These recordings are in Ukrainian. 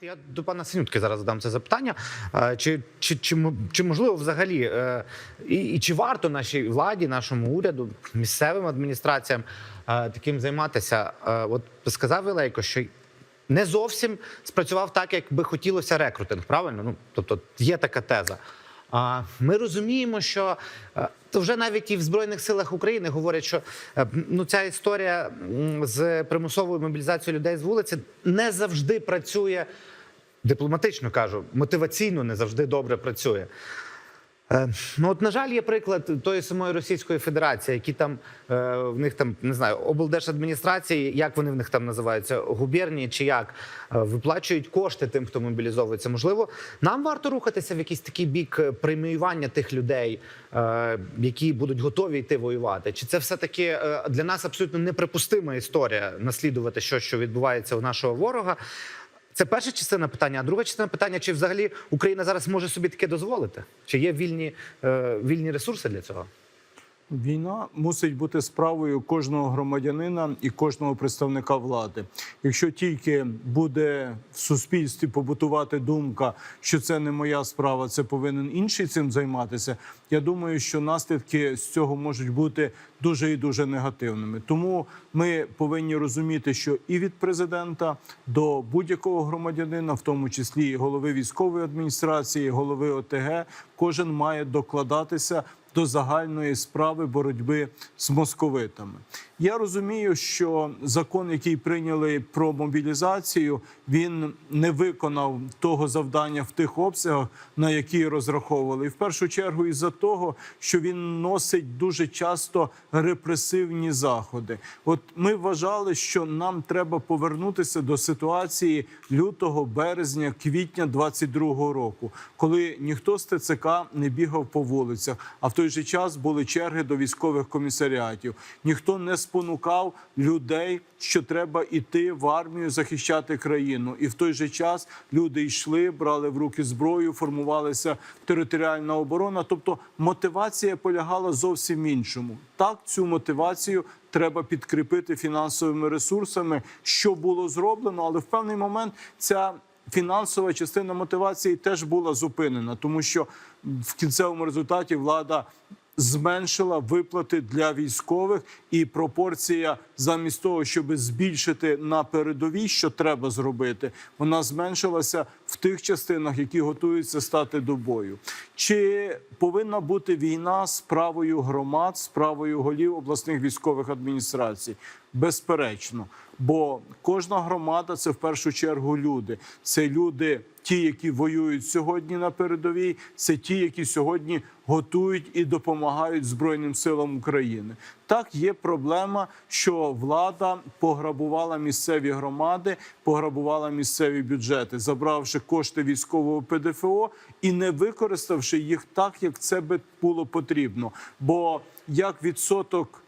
Я до пана Синютки зараз задам це запитання. Чи, чи, чи, чи можливо взагалі, е, і, і чи варто нашій владі, нашому уряду, місцевим адміністраціям е, таким займатися? Е, От сказав Ілейко, що не зовсім спрацював так, як би хотілося рекрутинг. Правильно? Ну тобто є така теза. Ми розуміємо, що е, то вже навіть і в збройних силах України говорять, що е, ну ця історія з примусовою мобілізацією людей з вулиці не завжди працює дипломатично кажу, мотиваційно не завжди добре працює. Е, Ну, от, на жаль, є приклад тої самої Російської Федерації, які там е, в них там не знаю, облдержадміністрації, як вони в них там називаються, губернії чи як е, виплачують кошти тим, хто мобілізовується. Можливо, нам варто рухатися в якийсь такий бік е, преміювання тих людей, е, які будуть готові йти воювати. Чи це все таки е, для нас абсолютно неприпустима історія наслідувати щось, що відбувається у нашого ворога? Це перша частина питання. А друга частина питання: чи взагалі Україна зараз може собі таке дозволити? Чи є вільні, е, вільні ресурси для цього? Війна мусить бути справою кожного громадянина і кожного представника влади. Якщо тільки буде в суспільстві побутувати думка, що це не моя справа, це повинен інший цим займатися. Я думаю, що наслідки з цього можуть бути дуже і дуже негативними. Тому ми повинні розуміти, що і від президента до будь-якого громадянина, в тому числі і голови військової адміністрації, голови ОТГ, кожен має докладатися до загальної справи боротьби з московитами. Я розумію, що закон, який прийняли про мобілізацію, він не виконав того завдання в тих обсягах, на які розраховували. І в першу чергу із-за того, що він носить дуже часто репресивні заходи. От ми вважали, що нам треба повернутися до ситуації лютого, березня, квітня 22-го року, коли ніхто з ТЦК не бігав по вулицях, а в той же час були черги до військових комісаріатів. Ніхто не спонукав людей, що треба йти в армію захищати країну, і в той же час люди йшли, брали в руки зброю, формувалася територіальна оборона. Тобто мотивація полягала зовсім іншому. Так, цю мотивацію треба підкріпити фінансовими ресурсами, що було зроблено, але в певний момент ця. Фінансова частина мотивації теж була зупинена, тому що в кінцевому результаті влада зменшила виплати для військових, і пропорція замість того, щоб збільшити на передовій, що треба зробити, вона зменшилася в тих частинах, які готуються стати до бою. Чи повинна бути війна справою громад, справою голів обласних військових адміністрацій? Безперечно, бо кожна громада це в першу чергу люди. Це люди, ті, які воюють сьогодні на передовій, це ті, які сьогодні готують і допомагають Збройним силам України. Так є проблема, що влада пограбувала місцеві громади, пограбувала місцеві бюджети, забравши кошти військового ПДФО і не використавши їх так, як це би було потрібно. Бо як відсоток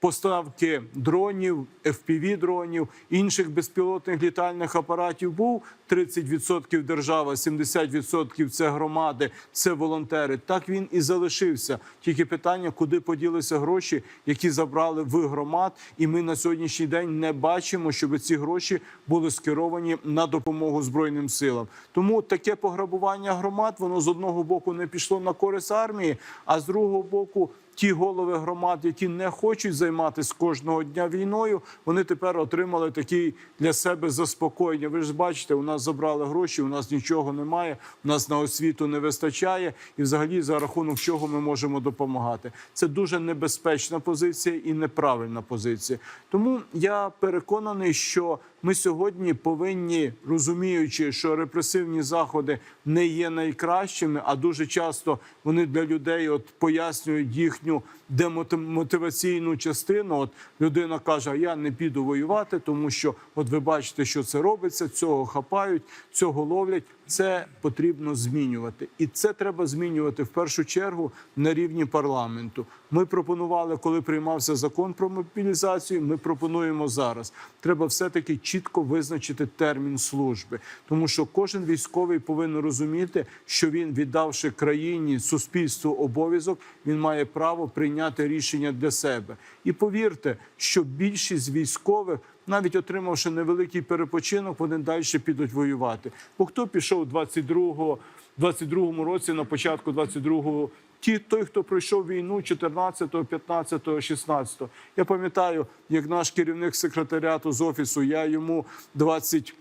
поставки дронів, fpv дронів, інших безпілотних літальних апаратів був 30% держава, 70% це громади, це волонтери. Так він і залишився. Тільки питання, куди поділися гроші, які забрали в громад, і ми на сьогоднішній день не бачимо, щоб ці гроші були скеровані на допомогу збройним силам. Тому таке пограбування громад воно з одного боку не пішло на користь армії, а з другого боку. Ті голови громад, які не хочуть займатися кожного дня війною, вони тепер отримали такі для себе заспокоєння. Ви ж бачите, у нас забрали гроші, у нас нічого немає, у нас на освіту не вистачає, і взагалі за рахунок чого ми можемо допомагати. Це дуже небезпечна позиція і неправильна позиція. Тому я переконаний, що ми сьогодні повинні, розуміючи, що репресивні заходи не є найкращими, а дуже часто вони для людей от пояснюють їхню демотиваційну частину. От людина каже: Я не піду воювати, тому що, от ви бачите, що це робиться, цього хапають, цього ловлять. Це потрібно змінювати, і це треба змінювати в першу чергу на рівні парламенту. Ми пропонували, коли приймався закон про мобілізацію. Ми пропонуємо зараз. Треба все таки чітко визначити термін служби, тому що кожен військовий повинен розуміти, що він, віддавши країні суспільству обов'язок, він має право прийняти рішення для себе. І повірте, що більшість військових. Навіть отримавши невеликий перепочинок, вони далі підуть воювати. Бо хто пішов 22-го 22-му році, на початку 22-го, ті, той, хто пройшов війну 14-го, 15-го, 16-го. Я пам'ятаю, як наш керівник секретаріату з офісу, я йому 20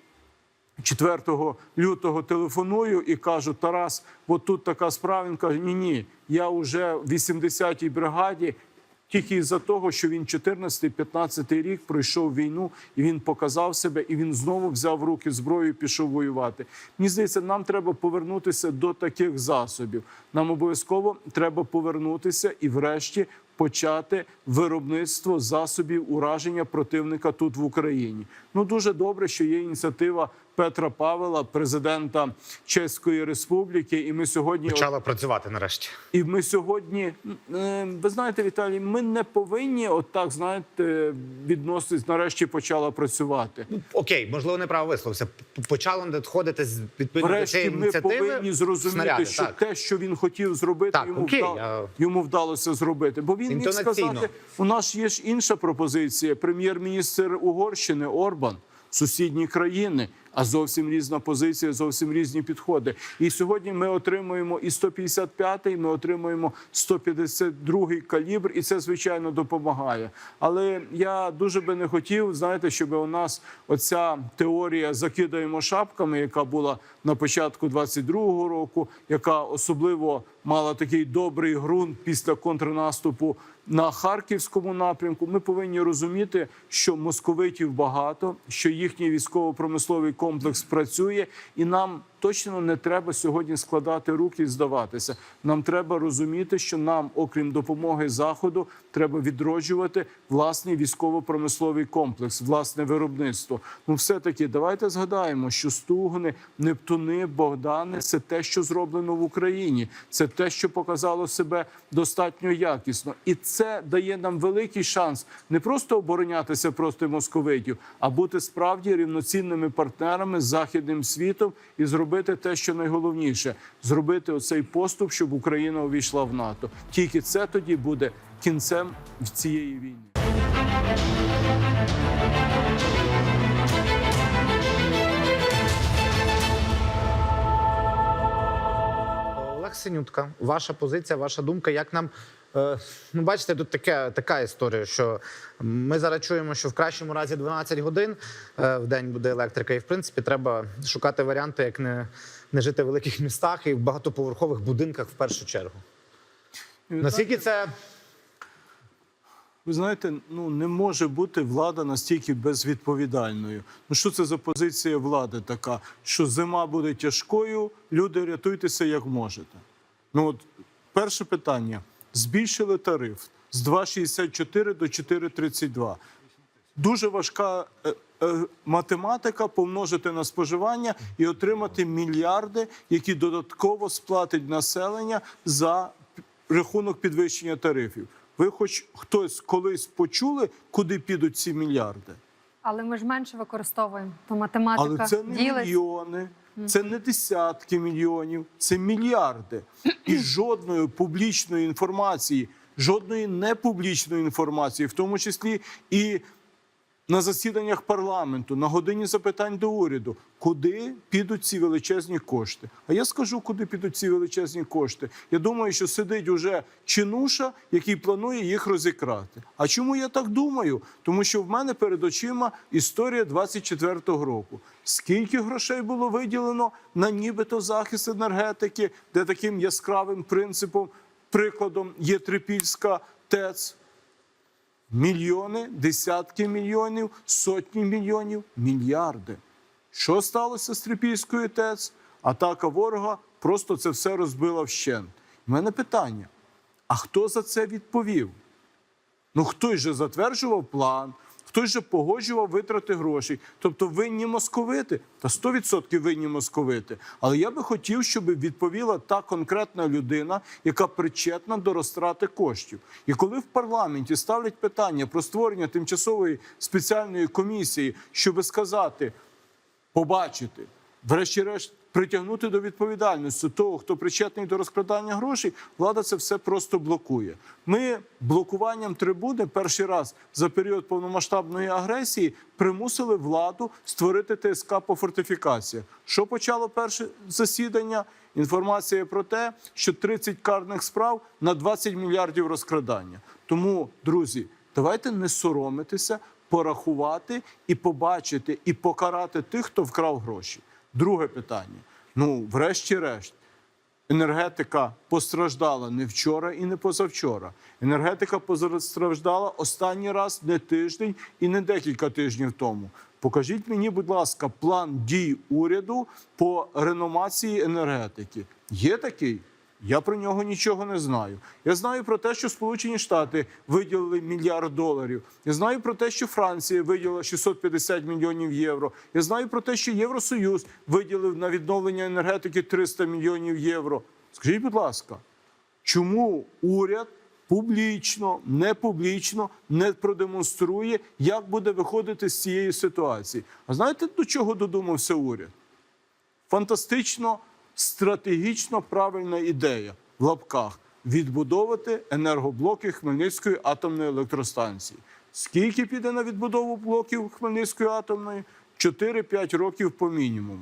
4 лютого телефоную і кажу: Тарас, от тут така справа. Він каже: Ні, ні, я вже в 80-й бригаді. Тільки із-за того, що він 14-15 рік пройшов війну, і він показав себе, і він знову взяв в руки зброю, і пішов воювати. Мені здається, нам треба повернутися до таких засобів. Нам обов'язково треба повернутися і, врешті, почати виробництво засобів ураження противника тут в Україні. Ну дуже добре, що є ініціатива Петра Павела, президента Чеської Республіки, і ми сьогодні Почала працювати нарешті. і ми сьогодні, е, ви знаєте, Віталій, ми не повинні отак, знаєте, відноситись. Нарешті почала працювати. Ну, окей, можливо, неправо висловився. П- Почало надходити з відповідно до цієї ми повинні зрозуміти, снаряди, що так. те, що він хотів зробити, Так, йому, окей, вда- я- йому вдалося зробити. Бо він міг сказати, у нас є ж інша пропозиція. Прем'єр-міністр Угорщини Орбан, сусідні країни. А зовсім різна позиція, зовсім різні підходи. І сьогодні ми отримуємо і 155-й, ми отримуємо 152-й калібр, і це звичайно допомагає. Але я дуже би не хотів, знаєте, щоб у нас оця теорія закидаємо шапками, яка була на початку 22-го року, яка особливо мала такий добрий ґрунт після контрнаступу на харківському напрямку. Ми повинні розуміти, що московитів багато, що їхній військово-промисловий комплекс працює, і нам точно не треба сьогодні складати руки і здаватися. Нам треба розуміти, що нам, окрім допомоги заходу, треба відроджувати власний військово-промисловий комплекс, власне виробництво. Ну, все таки, давайте згадаємо, що стугни, Нептуни, Богдани це те, що зроблено в Україні. Це те, що показало себе достатньо якісно, і це дає нам великий шанс не просто оборонятися проти московитів, а бути справді рівноцінними партнерами з західним світом і зробити те, що найголовніше зробити оцей поступ, щоб Україна увійшла в НАТО. Тільки це тоді буде кінцем в цієї війни. Олег Синютка, ваша позиція, ваша думка, як нам. Е, Ну, бачите, тут таке, така історія, що ми зараз чуємо, що в кращому разі 12 годин е, в день буде електрика, і в принципі треба шукати варіанти, як не, не жити в великих містах і в багатоповерхових будинках в першу чергу. Наскільки це Ви знаєте, ну не може бути влада настільки безвідповідальною. Ну що це за позиція влади така? Що зима буде тяжкою, люди рятуйтеся як можете. Ну от перше питання: збільшили тариф з 2,64 до 4,32. Дуже важка е, е, математика помножити на споживання і отримати мільярди, які додатково сплатить населення за рахунок підвищення тарифів. Ви, хоч хтось колись почули, куди підуть ці мільярди? Але ми ж менше використовуємо. То математика Але це не ділить. мільйони, це не десятки мільйонів, це мільярди. І жодної публічної інформації, жодної непублічної інформації, в тому числі і на засіданнях парламенту, на годині запитань до уряду, куди підуть ці величезні кошти. А я скажу, куди підуть ці величезні кошти. Я думаю, що сидить уже чинуша, який планує їх розікрати. А чому я так думаю? Тому що в мене перед очима історія 24-го року. Скільки грошей було виділено на нібито захист енергетики, де таким яскравим принципом, прикладом є Трипільська ТЕЦ. Мільйони, десятки мільйонів, сотні мільйонів, мільярди. Що сталося з Трипільською ТЕЦ? Атака ворога просто це все розбила вщент. У мене питання: а хто за це відповів? Ну хтось же затверджував план, Хтось же погоджував витрати грошей. Тобто винні московити, та 100% винні московити. Але я би хотів, щоб відповіла та конкретна людина, яка причетна до розтрати коштів. І коли в парламенті ставлять питання про створення тимчасової спеціальної комісії, щоб сказати, побачити, врешті-решт притягнути до відповідальності того, хто причетний до розкрадання грошей, влада це все просто блокує. Ми блокуванням трибуни перший раз за період повномасштабної агресії примусили владу створити ТСК по фортифікаціях. Що почало перше засідання? Інформація про те, що 30 карних справ на 20 мільярдів розкрадання. Тому, друзі, давайте не соромитися, порахувати і побачити, і покарати тих, хто вкрав гроші. Друге питання. Ну, врешті-решт, енергетика постраждала не вчора і не позавчора. Енергетика постраждала останній раз не тиждень і не декілька тижнів тому. Покажіть мені, будь ласка, план дій уряду по реновації енергетики. Є такий? Я про нього нічого не знаю. Я знаю про те, що Сполучені Штати виділили мільярд доларів. Я знаю про те, що Франція виділила 650 мільйонів євро. Я знаю про те, що Євросоюз виділив на відновлення енергетики 300 мільйонів євро. Скажіть, будь ласка, чому уряд публічно, не публічно не продемонструє, як буде виходити з цієї ситуації? А знаєте, до чого додумався уряд? фантастично стратегічно правильна ідея в лапках відбудовувати енергоблоки Хмельницької атомної електростанції. Скільки піде на відбудову блоків Хмельницької атомної? 4-5 років по мінімуму.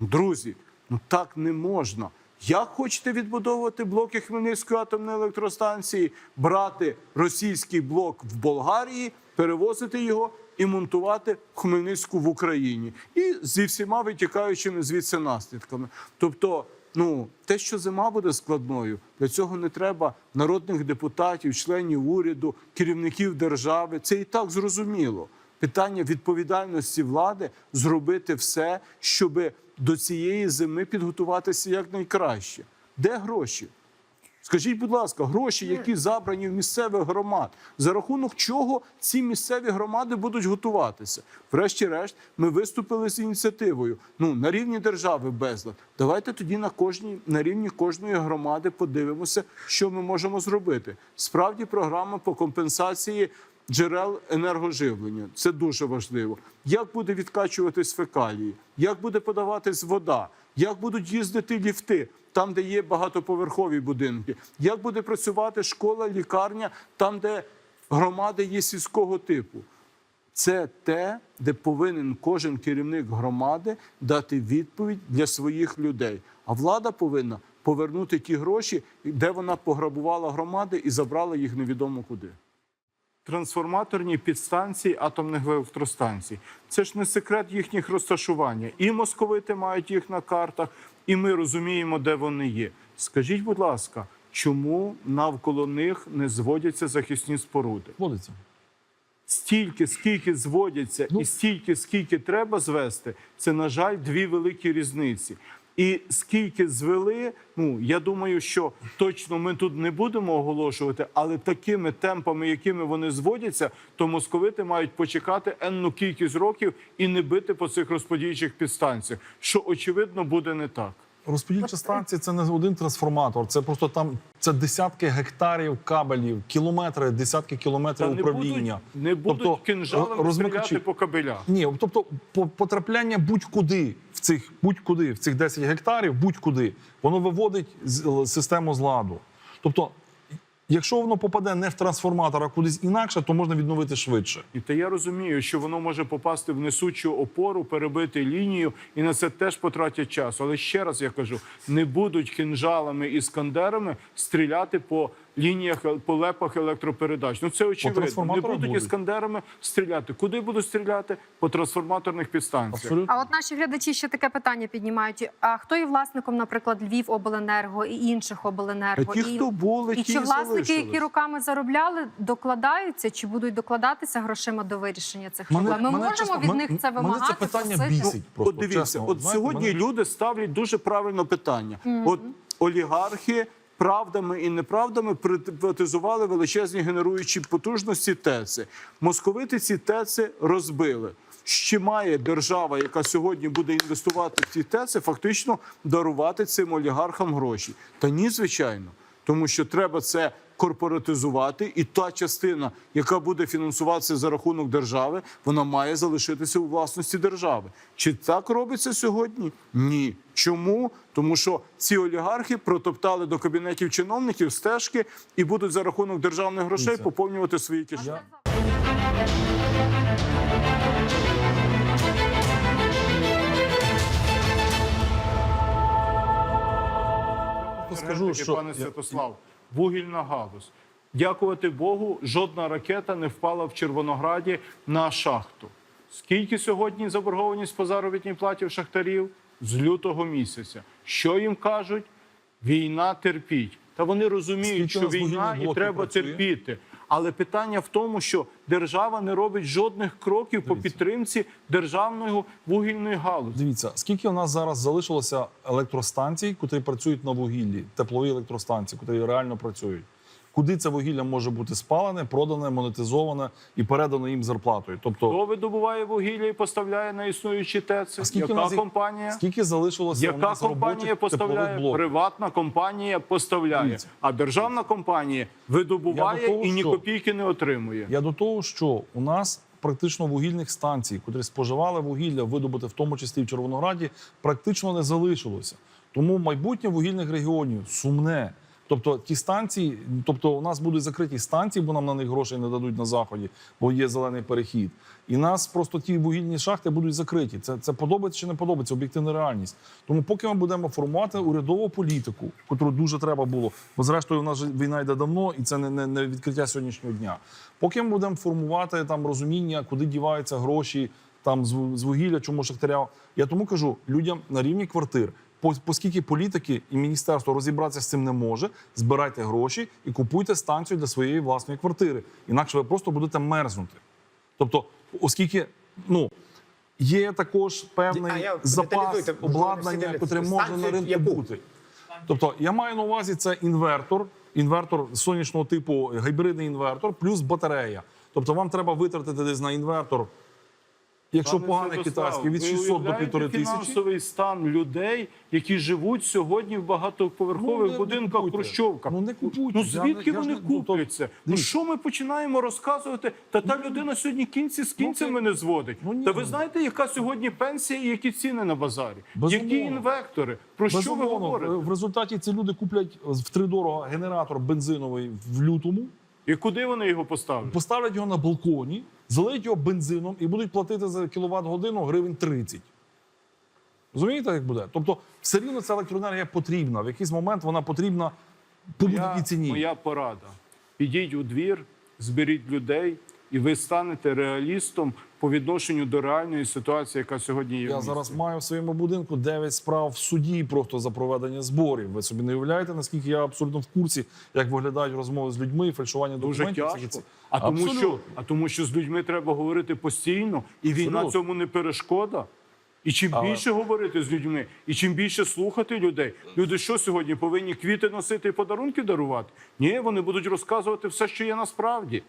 Друзі, ну так не можна. Як хочете відбудовувати блоки Хмельницької атомної електростанції, брати російський блок в Болгарії, перевозити його і монтувати Хмельницьку в Україні, і зі всіма витікаючими звідси наслідками. Тобто, ну те, що зима буде складною, для цього не треба народних депутатів, членів уряду, керівників держави. Це і так зрозуміло. Питання відповідальності влади зробити все, щоб до цієї зими підготуватися якнайкраще. Де гроші? Скажіть, будь ласка, гроші, які забрані в місцевих громад, за рахунок чого ці місцеві громади будуть готуватися? Врешті-решт, ми виступили з ініціативою. Ну на рівні держави безлад. Давайте тоді на кожній на рівні кожної громади подивимося, що ми можемо зробити. Справді, програма по компенсації. Джерел енергоживлення це дуже важливо. Як буде відкачуватись фекалії, як буде подаватись вода, як будуть їздити ліфти там, де є багатоповерхові будинки, як буде працювати школа, лікарня, там, де громади є сільського типу. Це те, де повинен кожен керівник громади дати відповідь для своїх людей. А влада повинна повернути ті гроші, де вона пограбувала громади і забрала їх невідомо куди. Трансформаторні підстанції атомних електростанцій. Це ж не секрет їхніх розташування. І московити мають їх на картах, і ми розуміємо, де вони є. Скажіть, будь ласка, чому навколо них не зводяться захисні споруди? Водиться. Стільки, скільки зводяться, Ну. і стільки, скільки треба звести, це, на жаль, дві великі різниці. І скільки звели, ну я думаю, що точно ми тут не будемо оголошувати, але такими темпами, якими вони зводяться, то московити мають почекати енну кількість років і не бити по цих розподільчих підстанціях, що очевидно буде не так. Розподільча станція це не один трансформатор, це просто там це десятки гектарів кабелів, кілометри, десятки кілометрів Та не управління. будуть, не будуть Тобто, кинжалами розмикачі- стріляти по кабелях. Ні, тобто по- потрапляння будь-куди цих будь-куди в цих 10 гектарів, будь-куди воно виводить систему з ладу. Тобто, якщо воно попаде не в трансформатор, а кудись інакше, то можна відновити швидше. І та я розумію, що воно може попасти в несучу опору, перебити лінію, і на це теж потратять час. Але ще раз я кажу: не будуть кинжалами і скандерами стріляти по лініях по лепах електропередач. Ну це очевидно. Не будуть будуть. іскандерами стріляти. Куди будуть стріляти? По трансформаторних підстанціях. Абсолютно. А от наші глядачі ще таке питання піднімають: а хто є власником, наприклад, Львівобленерго і інших обленерго? ті, і, хто були, і ті чи власники, які руками заробляли, докладаються чи будуть докладатися грошима до вирішення цих проблем? Ми можемо чесно, від мен- них це мене вимагати? це питання просити? бісить. Просто, от дивіться, чесно. от Знаєте, сьогодні мене- люди ставлять дуже правильне питання. От олігархи правдами і неправдами приватизували величезні генеруючі потужності ТЕЦи. Московити ці ТЕЦи розбили. Ще має держава, яка сьогодні буде інвестувати в ці ТЕЦи, фактично дарувати цим олігархам гроші. Та ні, звичайно, тому що треба це корпоратизувати, і та частина, яка буде фінансуватися за рахунок держави, вона має залишитися у власності держави. Чи так робиться сьогодні? Ні. Чому? Тому що ці олігархи протоптали до кабінетів чиновників стежки і будуть за рахунок державних грошей поповнювати свої кишені. Скажу, що пане я- Святослав, вугільна галузь. Дякувати Богу, жодна ракета не впала в Червонограді на шахту. Скільки сьогодні заборгованість по заробітній платі в шахтарів? З лютого місяця. Що їм кажуть? Війна терпіть. Та вони розуміють, Скільки що війна і треба працює? терпіти. Але питання в тому, що держава не робить жодних кроків по підтримці державної вугільної галузі. Дивіться, скільки у нас зараз залишилося електростанцій, котрі працюють на вугіллі, теплові електростанції, котрі реально працюють. Куди це вугілля може бути спалене, продане, монетизоване і передано їм зарплатою? Тобто, Хто видобуває вугілля і поставляє на існуючі ТЕЦи? Скільки Яка нас їх- компанія? скільки залишилося у нас компанія поставляє? блоків? Приватна компанія поставляє, Дивіться. а державна компанія видобуває того, і ні що- копійки не отримує. Я до того, що у нас практично вугільних станцій, котрі споживали вугілля, видобути в тому числі в Червонограді, практично не залишилося. Тому майбутнє вугільних регіонів сумне. Тобто ті станції, тобто у нас будуть закриті станції, бо нам на них грошей не дадуть на заході, бо є зелений перехід. І нас просто ті вугільні шахти будуть закриті. Це, це подобається чи не подобається, об'єктивна реальність. Тому поки ми будемо формувати урядову політику, яку дуже треба було, бо зрештою у нас війна йде давно, і це не, не, не відкриття сьогоднішнього дня. Поки ми будемо формувати там розуміння, куди діваються гроші там з вугілля, чому шахтаря. Я тому кажу людям на рівні квартир. Оскільки політики і міністерство розібратися з цим не може, збирайте гроші і купуйте станцію для своєї власної квартири. Інакше ви просто будете мерзнути. Тобто, оскільки ну є також певний А я- запас обладнання, котре може на ринку бути. Тобто, я маю на увазі це інвертор, інвертор сонячного типу, гібридний інвертор, плюс батарея. Тобто, вам треба витратити десь на інвертор. Якщо Пане поганий Святослав, китайський, від ви 600 до уявляєте 1500 тисячі. фінансовий стан людей, які живуть сьогодні в багатоповерхових Ну, не- будинках, купуйте. хрущовках. Ну, не купуйте. Ну Я звідки я ж вони не- ну, то- купляться? Ну Дивіться. що ми починаємо розказувати? Та та людина сьогодні кінці з кінцями не зводить. Ну, ні, Та ви ну. знаєте, яка сьогодні пенсія і які ціни на базарі? Безумовно. Які інвектори? Про що ви Безумовно, говорите? в результаті ці люди куплять втридорого генератор бензиновий в лютому, І куди вони його поставлять? поставлять його на балконі, залиють його бензином і будуть платити за кіловат годину гривень 30. Розумієте, як буде? Тобто, все рівно ця електроенергія потрібна. В якийсь момент вона потрібна по будь-якій ціні. моя порада. Підіть у двір, зберіть людей, і ви станете реалістом по відношенню до реальної ситуації, яка сьогодні є. в Я місті. зараз маю в своєму будинку 9 справ в суді просто за проведення зборів. Ви собі не уявляєте, наскільки я абсолютно в курсі, як виглядають розмови з людьми, фальшування Дуже документів. тяжко. всякі ці- А тому, що, а тому, що з людьми треба говорити постійно, і війна цьому не перешкода. І чим Але- більше говорити з людьми, і чим більше слухати людей, люди що сьогодні повинні квіти носити і подарунки дарувати? Ні, вони будуть розказувати все, що є насправді.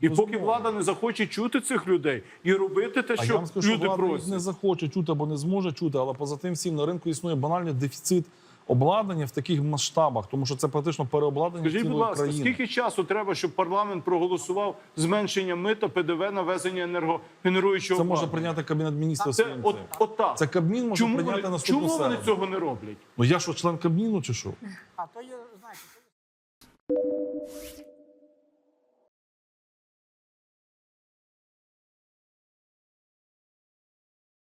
І поки влада не захоче чути цих людей і робити те, А що я вам скажу, що люди влада просять. не захоче чути або не зможе чути, але поза тим всім на ринку існує банальний дефіцит обладнання в таких масштабах, тому що це практично переобладнання Скажіть, будь ласка, країни. скільки часу треба, щоб парламент проголосував зменшення мита ПДВ на везення енергогенеруючого Це може обладнання? прийняти кабінет міністрів. Це своїм от, цим. от так. Це Кабмін може чому прийняти вони, наступну чому вони середу. цього не роблять? Ну я що, член Кабміну чи що? А то є, знаєте,